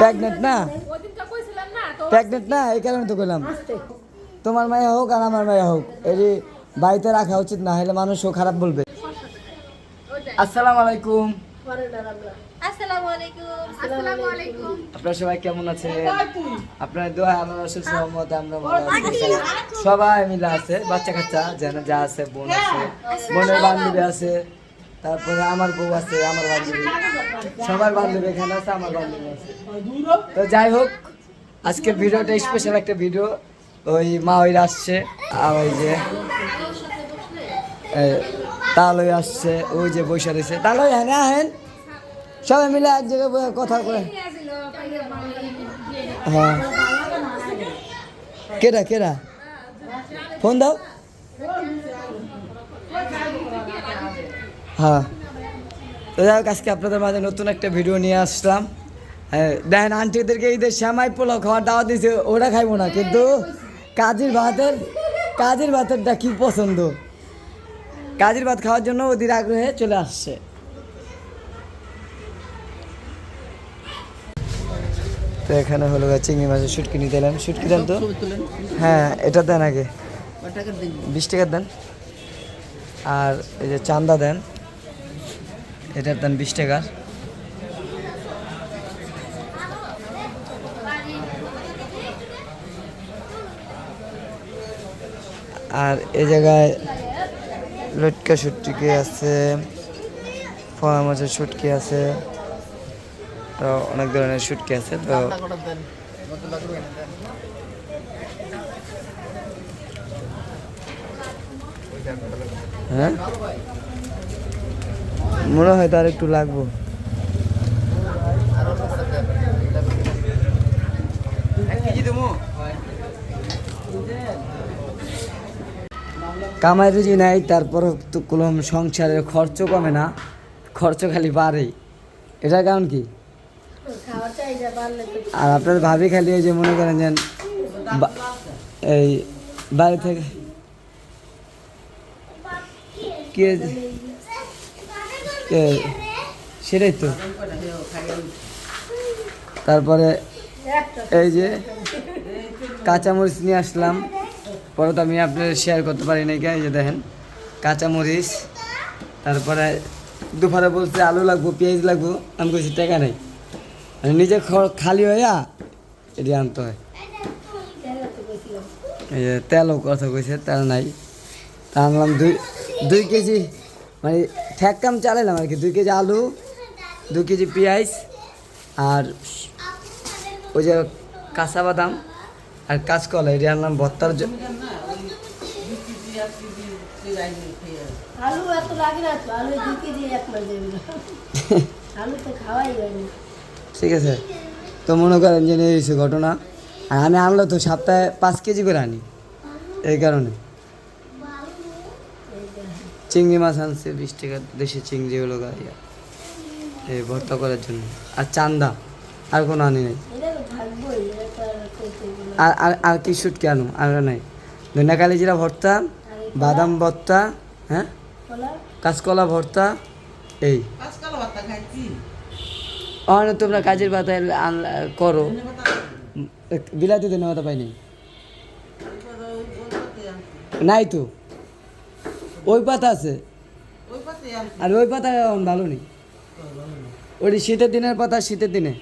Pregnant না? কইছিলাম না তো প্রেগনেন্ট না? এই কারণে তো করলাম তোমার মায়া হোক আর আমার মায়া হোক এটি বাড়িতে রাখা উচিত না হলে মানুষও খারাপ বলবে। আসসালামু আলাইকুম। আসসালামু আসসালামু আলাইকুম। আপনারা সবাই কেমন আছেন? আপনার দোয়া আমার অসুস্থ সহমত আমরা ভালো আছি। সবাই মিলে আছে বাচ্চা কাচ্চা যেন যা আছে বোন আছে বোনের বান্ধবী আছে। তারপরে আমার বউ আছে আমার বান্ধবী। সবার বান্ধবী এখানে আছে আমার বান্ধবী আছে। তো যাই হোক আজকে ভিডিওটা স্পেশাল একটা ভিডিও ওই মা ওই আসছে আর ওই যে এ, তালই আসছে ওই যে বৈশা রয়েছে। তালই হ্যাঁ আহেন সবাই মিলে এক জায়গায় কথা করে হ্যাঁ। কেডা কেডা? ফোন দাও। হ্যাঁ। তো যাই হোক আজকে আপনাদের মাঝে নতুন একটা ভিডিও নিয়ে আসলাম। দেখেন আন্টিদেরকে ঈদের শ্যামাই পোলাও খাওয়ার দাওয়াত দিয়েছে ওরা খাইবো না কিন্তু কাজের ভাতের কাজের ভাতেরটা কি পছন্দ? কাজের ভাত খাওয়ার জন্য ওদের আগ্রহে চলে আসছে। তো এখানে হলো চিংড়ি মাছের শুটকি নিতে এলাম। শুটকি দেন তো। হ্যাঁ এটা দেন আগে। বিশ টাকার দেন। আর এই যে চান্দা দেন। এটার দেন বিশ টাকার আর এই জায়গায় লটকা শুটকি আছে ফোয়া মাছের শুটকি আছে। তো অনেক ধরনের শুটকি আছে, তো হ্যাঁ? মনে হয় তার একটু লাগবো। কামাই রুজি নাই, তারপর তো কোনো সংসারের খরচ কমে না, খরচ খালি বাড়ে। এটার কারণ কি? আর আপনার ভাবি খালি ওই যে মনে করেন যে এই বাড়ি থেকে কে সেটাই তো। তারপরে এই যে কাঁচামরিচ নিয়ে আসলাম। পরে তো আমি আপনার শেয়ার করতে পারি নাই এই যে দেখেন, কাঁচামরিচ। তারপরে দুপুরে বলছে আলু লাগবো, পেঁয়াজ লাগবো, আমি বলছি টাকা নেই। মানে নিজে খালি হইয়া এটি আনতে হয়। এই যে তেলও কথা কইছে, তেল নাই। তা আনলাম দুই দুই কেজি মানে ঠেক কাম চালাইলাম আর কি। দুই কেজি আলু দু কেজি পেঁয়াজ আর ওই যে কাঁচা বাদাম আর কাঁচকলা এটি আনলাম ভর্তার জন্য ঠিক আছে। তো মনে করেন যে ঘটনা। আর আমি আনলে তো সপ্তাহে পাঁচ কেজি করে আনি এই কারণে। চিংড়ি মাছ আনছে বিশ টাকা দেশি চিংড়ি হলো গাড়িয়া এই ভর্তা করার জন্য। আর চান্দা আর কোনো আনি নাই। আর। আর আর কি শুট কেন আর নাই। ধনিয়া কালি জিরা ভর্তা বাদাম ভর্তা হ্যাঁ? কাঁচকলা ভর্তা এই। অনে তোমরা কাজের আন- করো। বিলাতি ধনে পাতা পাইনি? নাই তো। ওই পাতা আছে। আর ওই পাতা এখন ভালো নেই। ওই শীতের দিনের পাতা শীতের দিনে।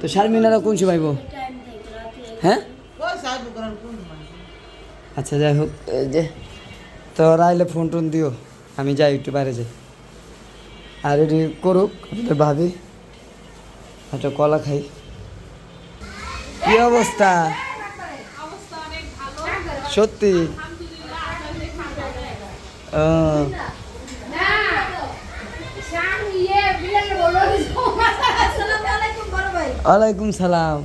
তো শারমিনারা কোন সময় পাইবো? টাইম থেকে রাতে হ্যাঁ আচ্ছা যাই হোক যে তো রাইলে ফোন টোন দিও আমি যাই একটু বাইরে যাই। আর এটি করুক ভাবি। একটা কলা খাই। কি অবস্থা? অবস্থা অনেক ভালো। সত্যি আলহামদুলিল্লাহ আপনাদের খাবার ও, না শাম ইয়ে বিলের বলো আসসালামু আলাইকুম বড় ভাই ওয়ালাইকুম সালাম।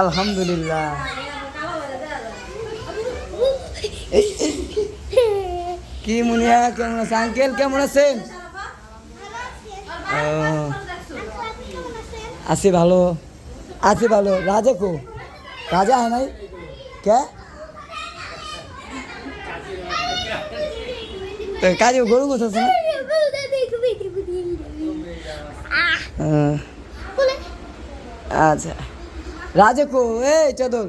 আলহামদুলিল্লাহ। কি মুনিয়া, কেমন আছে? আঙ্কেল, কেমন আছেন? আছি ভালো। আছি ভালো। রাজা কো? রাজা হয় কে? তো কাজে গরু না আহ, আচ্ছা রাজে কো এই চদল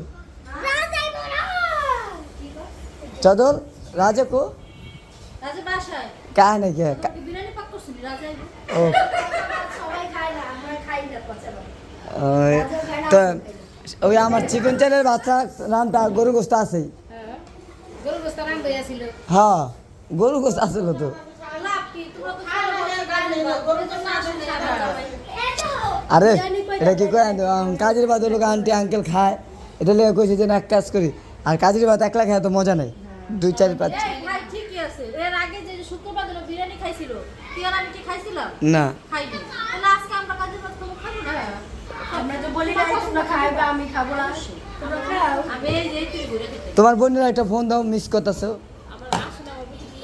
চদল রাজে কো রাজা বাসায় কাহ নাকি বিরিয়ানি পাক করছিলি রাজা ও সবাই খায় না আমরা খাই না পচা ওই, তো ওই আমার চিকেন চালের বাচ্চা নামটা গরু গোস্ত আছেই গরু গোস্ত রান হ্যাঁ গরু গোস্ত আসছিল তো লাভ কি তোমরা তো খাও না গালি গরু তো না আসলে আরে এটা কি করে কাজের বাদ লোক আন্টি আঙ্কেল খায়। এটা লেগে কইছে যে না এক কাজ করি। আর কাজের ভাত একলা খায় তো মজা নেই। দুই চার পাঁচ। এই আছে। এর আগে যে শুক্রবার দিন বিরিয়ানি খাইছিল তুই আর আমি কি খাইছিলাম না। খাইনি। তাহলে আজকে আমরা কাজের ভাত খাব খাব না? আমরা তো বলি না তোমরা খাইবে আমি খাব না। তোমরা খাও আমি এই যে তুই ঘুরে খেতে তোমার বোনের একটা ফোন দাও মিস করতেছো।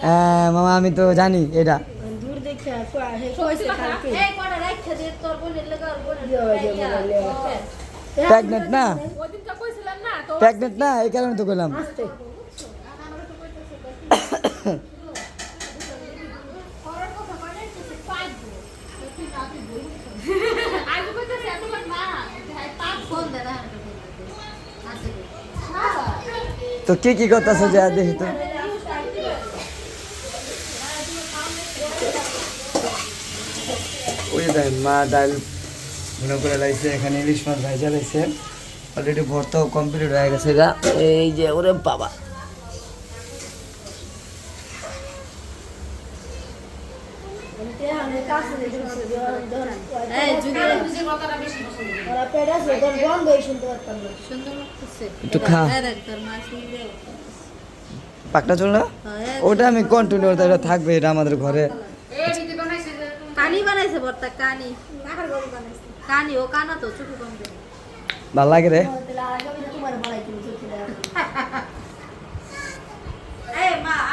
হ্যাঁ মামা আমি তো জানি এটা। দূর দেখে আসো হে কইছে কালকে। এই কটা রাখছে যে তোর বোনের লেগে আর বোনের দিও, দিও, লেগে বলে। প্রেগনেন্ট না? প্রেগনেন্ট না? এই কারণে তো করলাম আছে তো কি কি করতেছো যে দেখি তো। ওই দেখ মা ডাল মনে করে লাইছে এখানে ইলিশ মাছ ভাইজা লাইছে। অলরেডি ভর্তাও কমপ্লিট হয়ে গেছে গা। এই যে ওরে বাবা। একটু খা। পাকটা চল না? হ্যাঁ ওটা আমি কন্টিনিউ এটা থাকবে এটা আমাদের ঘরে এই দিদি বানাইছে যে তুমি কানি বানাইছে বর্তা কানি। কানি ও কানা তো ছোট কম ভালো লাগে রে।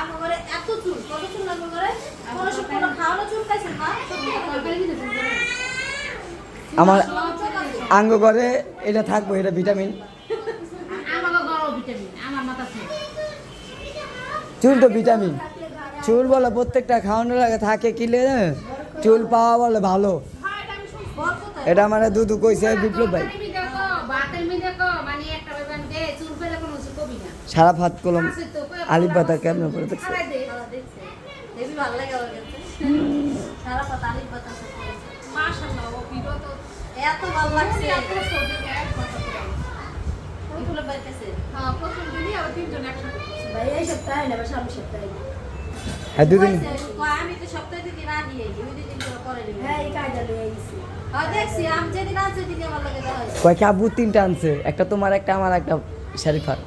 আমার ঘরে এত চুল কত চুল আমার ঘরে? কোনো সব কোনো খাওয়ানো চুল খাইছে মা? সত্যি কথা বলি। আমার আঙ্গ ঘরে এটা থাকব এটা ভিটামিন। চুল তো ভিটামিন। চুল বলে প্রত্যেকটা খাওয়ানোর আগে থাকে কিলে চুল পাওয়া বলে ভালো। এটা মানে দুদু কইছে বিপ্লব ভাই। মানে সারা ভাত কলম আলিফ পাতা কেমন করে দেখছে? হ্যাঁ। ভাই এই সপ্তাহে না সামনের সপ্তাহে। হ্যাঁ দুদিন আমি তো সপ্তাহে দুদিন আনি ওই দুদিন করে হ্যাঁ এই কাজটা লয়ে গেছি হ্যাঁ আব্বু তিনটা আনছে? একটা তোমার একটা আমার একটা শারিফার।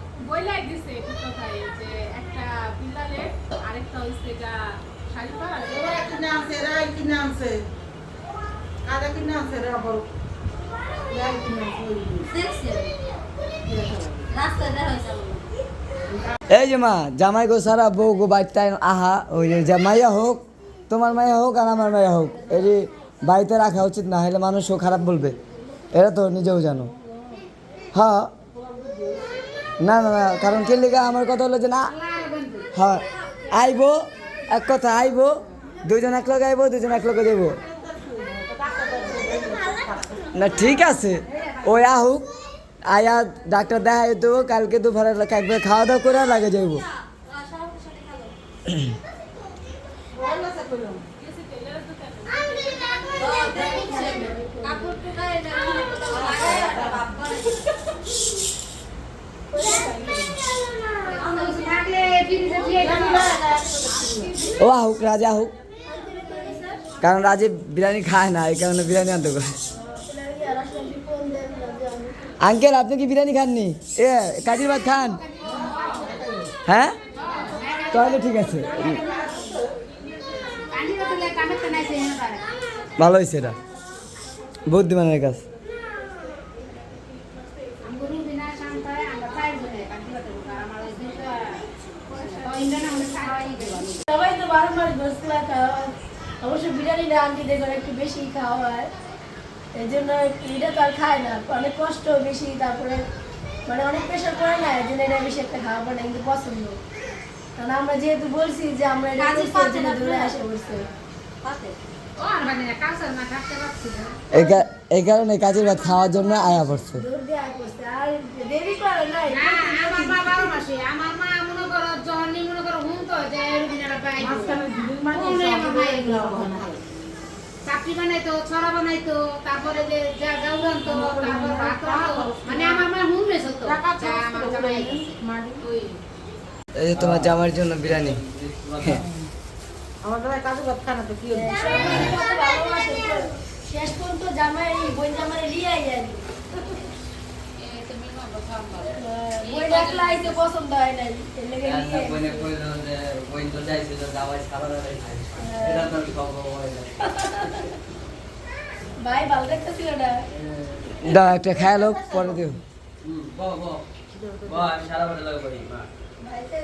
রাস্তায় দেখা হয়েছে। এই যে মা, জামাই গো সারা বউ গো বাড়িতে আহা, ওই যে মাইয়া হোক, তোমার মাইয়া হোক আর আমার মাইয়া হোক, এটি বাড়িতে রাখা উচিত না, হলে মানুষও খারাপ বলবে। এটা তো নিজেও জানো। হ্যাঁ। না না না, কারণ কে লিগা আমার কথা হলো যে না? হ্যাঁ। আইবো, এক কথা, আইবো, দুইজন এক লগে আইবো, দুইজন এক লগে যাইবো। না, ঠিক আছে, ওই আহুক আয়া ডাক্তার দেখাই দেবো, কালকে তো দুপুরে একবার খাওয়া দাওয়া করে লাগে যাইবো। ও আহুক, রাজা হোক কারণ রাজে বিরিয়ানি খায় না, এই কারণে বিরিয়ানি আনতে করে আঙ্কেল, আপনি কি বিরিয়ানি খাননি? এ কাজির ভাত খান। হ্যাঁ? তাহলে ঠিক আছে। ভালো হয়েছে এটা। বুদ্ধিমানের কাজ। সবাই তো বারবার গোসলা খাওয়া অবশ্য বিরিয়ানিটা আন্টিদের ঘরে একটু বেশি খাওয়া হয়। এই জন্য এটা তো আর খায় না। অনেক কষ্ট বেশি তারপরে মানে অনেক প্রেশার করে না এই জন্য এটা বেশি একটা খাওয়া না কিন্তু পছন্দ। কারণ আমরা যেহেতু বলছি যে আমরা এটা দূরে আসে বসছে পাতে। ও আর মানে এই কারণে কাজের ভাত খাওয়ার জন্য আয়া পড়ছে। দূর দিয়ে আয় করছে আর দেরি করে নাই। না আমার মা মনে মনে মানে মনে। চাকরি বানাইতো ছড়া বানাইতো তারপরে যে যা গাউরানতো তারপর ভাত রাখতো মানে আমার মা হুম মেস হতো টাকা আমার জামাই গেছে। এই যে তোমার জামার জন্য বিরিয়ানি আমার দ্বারা কাজু ভাত খানা তো কি তো। শেষ পর্যন্ত জামাই বোন জামাই লিয়ে যায়নি দাও একটা খায় লোক পরে দিও ভাইতে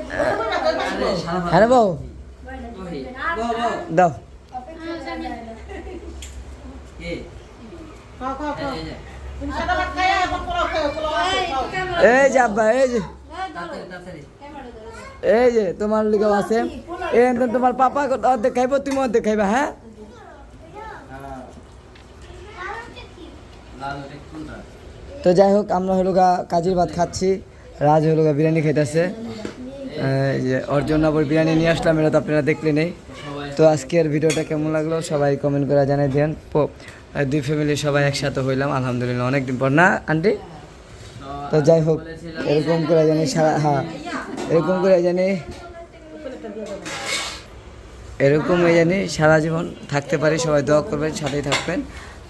হ্যাঁ বউ দাও এই, যে আব্বা এই যে। এই যে তোমার লিগে আছে। এই তোমার পাপা অর্ধেক খাইব তুমি অর্ধেক খাইবা হ্যাঁ? তো যাই হোক আমরা হলো গা কাজির ভাত খাচ্ছি। রাজ হলো গা বিরিয়ানি খাইতেছে। যে ওর জন্য আবার বিরিয়ানি নিয়ে আসলাম এটা তো আপনারা দেখলে নেই তো আজকের ভিডিওটা কেমন লাগল? সবাই কমেন্ট করে জানাই দেন। দুই ফ্যামিলি সবাই একসাথে হইলাম আলহামদুলিল্লাহ অনেকদিন পর। না আন্টি? তো যাই হোক এরকম করে জানি সারা হ্যাঁ এরকম করে জানি এরকম এই জানি সারা জীবন থাকতে পারি। সবাই দোয়া করবেন সাথেই থাকবেন।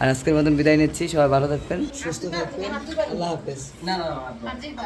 আর আজকের মতন বিদায় নিচ্ছি সবাই ভালো থাকবেন। সুস্থ থাকবেন। আল্লাহ হাফেজ। আজিবা